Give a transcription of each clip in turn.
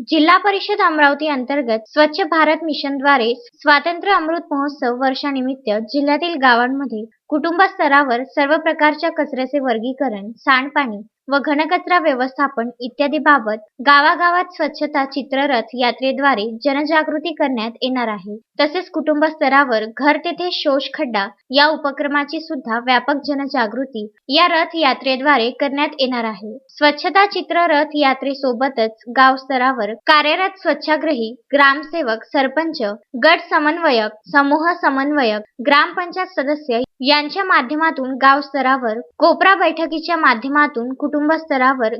जिल्हा परिषद अमरावती अंतर्गत स्वच्छ भारत मिशनद्वारे स्वातंत्र्य अमृत महोत्सव वर्षानिमित्त जिल्ह्यातील गावांमध्ये कुटुंब स्तरावर सर्व प्रकारच्या कचऱ्याचे वर्गीकरण, सांडपाणी व घनकचरा व्यवस्थापन इत्यादी बाबत गावागावात स्वच्छता चित्ररथ यात्रेद्वारे जनजागृती करण्यात येणार आहे. तसेच कुटुंब स्तरावर घर तेथे शोष खड्डा या उपक्रमाची सुद्धा व्यापक जनजागृती या रथ यात्रेद्वारे करण्यात येणार आहे. स्वच्छता चित्ररथ यात्रेसोबतच गाव स्तरावर कार्यरत स्वच्छाग्रही ग्रामसेवक सरपंच गट समन्वयक समूह समन्वयक ग्रामपंचायत सदस्य यांच्या माध्यमातून गाव स्तरावर कोपरा बैठकीच्या माध्यमातून कुटुंब स्तरावर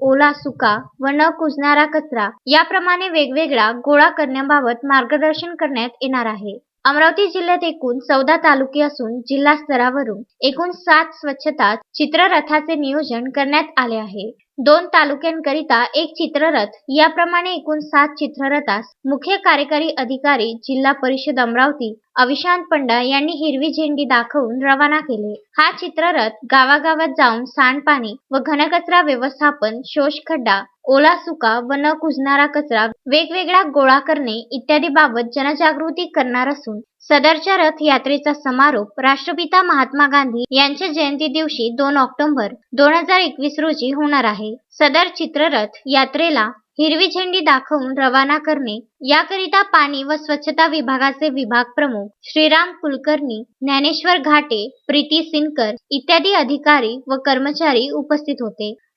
ओला सुका व न कुजणारा कचरा याप्रमाणे वेगवेगळा गोळा करण्याबाबत मार्गदर्शन करण्यात येणार आहे. अमरावती जिल्ह्यात एकूण चौदा तालुके असून जिल्हा स्तरावरून एकूण सात स्वच्छता चित्ररथाचे नियोजन करण्यात आले आहे. दोन तालुक्यांकरिता एक चित्ररथ. याप्रमाणे एकूण सात चित्ररथास मुख्य कार्यकारी अधिकारी जिल्हा परिषद अमरावती अविशांत पंडा यांनी हिरवी झेंडी दाखवून रवाना केले. हा चित्ररथ गावागावात जाऊन सांडपाणी व घनकचरा व्यवस्थापन शोष खड्डा ओला सुका व न कुजणारा कचरा वेगवेगळा गोळा करणे इत्यादी बाबत जनजागृती करणार असून सदरच्या रथ यात्रेचा समारोप राष्ट्रपिता महात्मा गांधी यांच्या जयंती दिवशी दोन ऑक्टोबर दोन हजार एकवीस रोजी होणार आहे. सदर चित्ररथ यात्रेला हिरवी झेंडी दाखवून रवाना करणे याकरिता पाणी व स्वच्छता विभागाचे विभाग प्रमुख श्रीराम कुलकर्णी ज्ञानेश्वर घाटे प्रीती सिनकर इत्यादी अधिकारी व कर्मचारी उपस्थित होते.